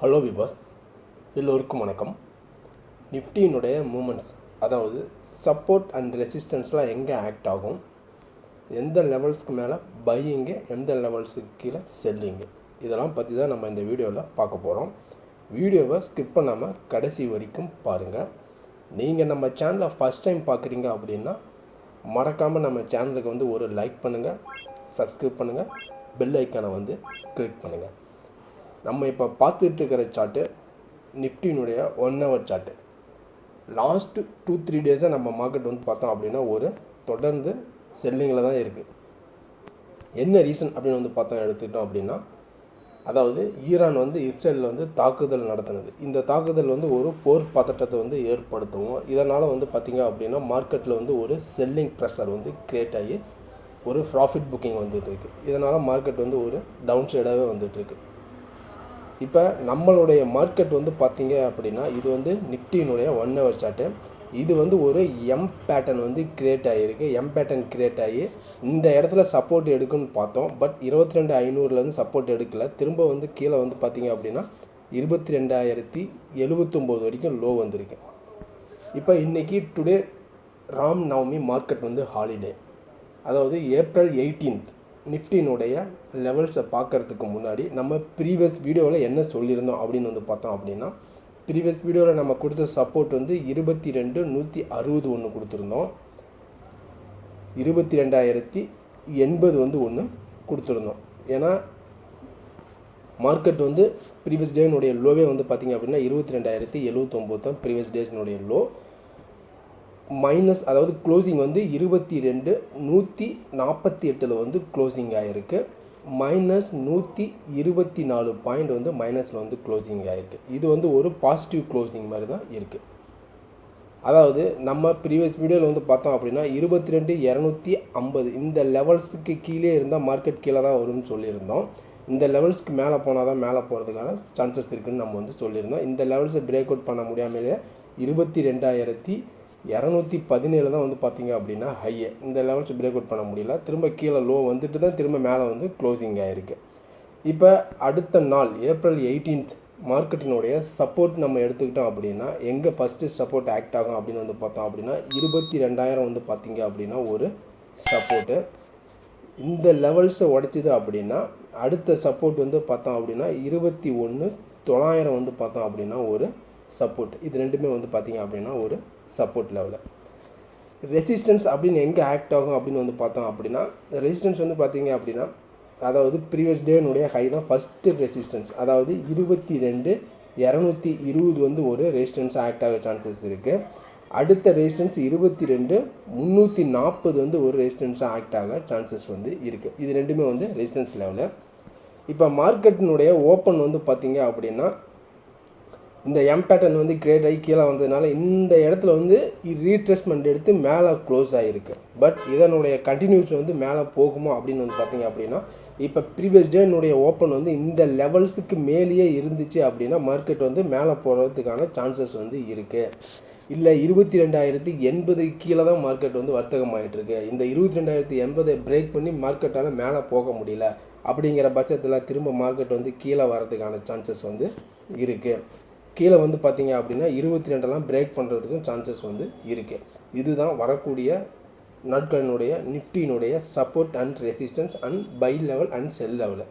Hello விபாஸ் எல்லோருக்கும் வணக்கம். நிஃப்டியினுடைய மூமெண்ட்ஸ் அதாவது சப்போர்ட் அண்ட் ரெசிஸ்டன்ஸ்லாம் எங்கே ஆக்ட் ஆகும்? எந்த லெவல்ஸ்க்கு மேலே பையிங்கு எந்த லெவல்ஸுக்கு கீழே செல்லிங்கு இதெல்லாம் பற்றி தான் நம்ம இந்த வீடியோவில் பார்க்க போகிறோம் வீடியோவை ஸ்கிப் பண்ணாமல் கடைசி வரைக்கும் பாருங்கள் நீங்கள் நம்ம சேனலை ஃபஸ்ட் டைம் பார்க்குறீங்க அப்படின்னா மறக்காமல் நம்ம சேனலுக்கு வந்து ஒரு லைக் பண்ணுங்கள் சப்ஸ்கிரைப் பண்ணுங்கள் பெல் ஐக்கானை வந்து கிளிக் பண்ணுங்கள் நம்ம இப்போ பார்த்துட்டு இருக்கிற chart நிஃப்டினுடைய one hour chart last two three டேஸாக நம்ம மார்க்கெட் வந்து பார்த்தோம் அப்படின்னா ஒரு தொடர்ந்து செல்லிங்கில் தான் இருக்குது என்ன ரீசன் அப்படின்னு வந்து பார்த்தோம் எடுத்துக்கிட்டோம் அப்படின்னா அதாவது ஈரான் வந்து இஸ்ரேலில் வந்து தாக்குதல் நடத்தினது. இந்த தாக்குதல் வந்து ஒரு போர் பதட்டத்தை வந்து ஏற்படுத்துவோம் இதனால் வந்து பார்த்திங்க அப்படின்னா மார்க்கெட்டில் வந்து ஒரு செல்லிங் ப்ரெஷர் வந்து க்ரியேட் ஆகி ஒரு ப்ராஃபிட் புக்கிங் வந்துகிட்ருக்கு இதனால் மார்க்கெட் வந்து ஒரு டவுன் சைடாகவே வந்துட்டுருக்கு இப்போ நம்மளுடைய மார்க்கெட் வந்து பார்த்தீங்க அப்படின்னா இது வந்து நிஃப்டியினுடைய ஒன் ஹவர் சார்ட்டு இது வந்து ஒரு எம் பேட்டர்ன் வந்து கிரியேட் ஆகிருக்கு எம் பேட்டர்ன் கிரியேட் ஆகி இந்த இடத்துல சப்போர்ட் எடுக்குன்னு பார்த்தோம். பட் இருபத்தி ரெண்டு ஐநூறுலேருந்து சப்போர்ட் எடுக்கல. திரும்ப வந்து கீழே வந்து பார்த்தீங்க அப்படின்னா இருபத்தி ரெண்டாயிரத்தி எழுபத்தொம்போது வரைக்கும் லோ வந்திருக்கு. இப்போ இன்றைக்கி டுடே ராம் நவமி மார்க்கெட் வந்து ஹாலிடே அதாவது ஏப்ரல் எயிட்டீன்த் நிஃப்டினுடைய லெவல்ஸை பார்க்குறதுக்கு முன்னாடி நம்ம ப்ரீவியஸ் வீடியோவில் என்ன சொல்லியிருந்தோம் அப்படின்னு வந்து பார்த்தோம் அப்படின்னா ப்ரீவியஸ் வீடியோவில் நம்ம கொடுத்த சப்போர்ட் வந்து இருபத்தி ரெண்டு நூற்றி அறுபது ஒன்று கொடுத்துருந்தோம். இருபத்தி ரெண்டாயிரத்தி எண்பது வந்து ஒன்று கொடுத்துருந்தோம். ஏன்னா மார்க்கெட் வந்து ப்ரீவியஸ் டேனுடைய லோவே வந்து பார்த்திங்க அப்படின்னா இருபத்தி ரெண்டாயிரத்தி எழுவத்தொம்போது தான் ப்ரீவியஸ் டேஸ்னுடைய லோ மைனஸ் அதாவது க்ளோசிங் வந்து இருபத்தி ரெண்டு நூற்றி நாற்பத்தி எட்டில் வந்து க்ளோசிங் ஆகிருக்கு மைனஸ் நூற்றி இருபத்தி நாலு பாயிண்ட் வந்து மைனஸில் வந்து க்ளோசிங் ஆகிருக்கு இது வந்து ஒரு பாசிட்டிவ் க்ளோசிங் மாதிரி தான் இருக்குது அதாவது நம்ம ப்ரீவியஸ் வீடியோவில் வந்து பார்த்தோம் அப்படின்னா இருபத்தி ரெண்டு இரநூத்தி ஐம்பது இந்த லெவல்ஸுக்கு கீழே இருந்தால் மார்க்கெட் கீழே தான் வரும்னு சொல்லியிருந்தோம். இந்த லெவல்ஸ்க்கு மேலே போனால் தான் மேலே போகிறதுக்கான சான்சஸ் இருக்குதுன்னு நம்ம வந்து சொல்லியிருந்தோம். இந்த லெவல்ஸை பிரேக் அவுட் பண்ண முடியாமலே இருபத்தி ரெண்டாயிரத்தி இரநூத்தி பதினேழு தான் வந்து பார்த்தீங்க அப்படின்னா ஹையை இந்த லெவல்ஸ் பிரேக் அவுட் பண்ண முடியல. திரும்ப கீழே லோ வந்துட்டு தான் திரும்ப மேலே வந்து க்ளோசிங் ஆகிருக்கு இப்போ அடுத்த நாள் ஏப்ரல் எயிட்டீன்த் மார்க்கெட்டினுடைய சப்போர்ட் நம்ம எடுத்துக்கிட்டோம் அப்படின்னா எங்கே ஃபஸ்ட்டு சப்போர்ட் ஆக்ட் ஆகும் அப்படின்னு வந்து பார்த்தோம் அப்படின்னா இருபத்தி ரெண்டாயிரம் வந்து பார்த்தீங்க அப்படின்னா ஒரு சப்போர்ட்டு இந்த லெவல்ஸை உடைச்சிது அப்படின்னா அடுத்த சப்போர்ட் வந்து பார்த்தோம் அப்படின்னா இருபத்தி ஒன்று தொள்ளாயிரம் வந்து பார்த்தோம் அப்படின்னா ஒரு சப்போர்ட் இது ரெண்டுமே வந்து பார்த்திங்க அப்படின்னா ஒரு சப்போர்ட் லெவலில் ரெசிஸ்டன்ஸ் அப்படின்னு எங்கே ஆக்ட் ஆகும் அப்படின்னு வந்து பார்த்தோம் அப்படின்னா ரெசிஸ்டன்ஸ் வந்து பார்த்திங்க அப்படின்னா அதாவது ப்ரீவியஸ் டேனுடைய ஹை தான் ஃபஸ்ட்டு ரெசிஸ்டன்ஸ் அதாவது இருபத்தி ரெண்டு இரநூத்தி இருபது வந்து ஒரு ரெசிஸ்டன்ஸ் ஆக்ட் ஆக சான்சஸ் இருக்குது அடுத்த ரெசிஸ்டன்ஸ் இருபத்தி ரெண்டு முந்நூற்றி நாற்பது வந்து ஒரு ரெசிஸ்டன்ஸாக ஆக்ட் ஆக சான்சஸ் வந்து இருக்குது இது ரெண்டுமே வந்து ரெசிஸ்டன்ஸ் லெவலில் இப்போ மார்க்கெட்டினுடைய ஓப்பன் வந்து பார்த்திங்க அப்படின்னா இந்த எம் பேட்டர்ன் வந்து கிரேட் ஆகி கீழே வந்ததுனால இந்த இடத்துல வந்து ரீட்ரெஸ்மெண்ட் எடுத்து மேலே க்ளோஸ் ஆகிருக்கு பட் இதனுடைய கண்டினியூஸ் வந்து மேலே போகுமா அப்படின்னு வந்து பார்த்தீங்க அப்படின்னா இப்போ ப்ரீவியஸ் என்னுடைய ஓப்பன் வந்து இந்த லெவல்ஸுக்கு மேலேயே இருந்துச்சு அப்படின்னா மார்க்கெட் வந்து மேலே போகிறதுக்கான சான்சஸ் வந்து இருக்குது இல்லை இருபத்தி ரெண்டாயிரத்தி எண்பது கீழே தான் மார்க்கெட் வந்து வர்த்தகம் ஆகிட்டுருக்கு இந்த இருபத்தி ரெண்டாயிரத்தி எண்பதை பிரேக் பண்ணி மார்க்கெட்டால் மேலே போக முடியல அப்படிங்கிற பட்சத்தில் திரும்ப மார்க்கெட் வந்து கீழே வரதுக்கான சான்சஸ் வந்து இருக்குது கீழே வந்து பார்த்தீங்க அப்படின்னா இருபத்தி ரெண்டெல்லாம் பிரேக் பண்ணுறதுக்கும் சான்சஸ் வந்து இருக்குது இதுதான் வரக்கூடிய நாட்களினுடைய நிஃப்டியினுடைய support and resistance and buy level and sell level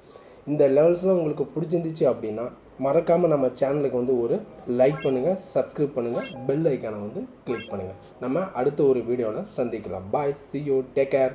இந்த லெவல்ஸ்லாம் உங்களுக்கு பிடிச்சிருந்துச்சு அப்படின்னா மறக்காமல் நம்ம சேனலுக்கு வந்து ஒரு லைக் பண்ணுங்கள் சப்ஸ்கிரைப் பண்ணுங்கள் பெல் ஐக்கானை வந்து கிளிக் பண்ணுங்கள் நம்ம அடுத்த ஒரு வீடியோவில் சந்திக்கலாம். Bye see you take care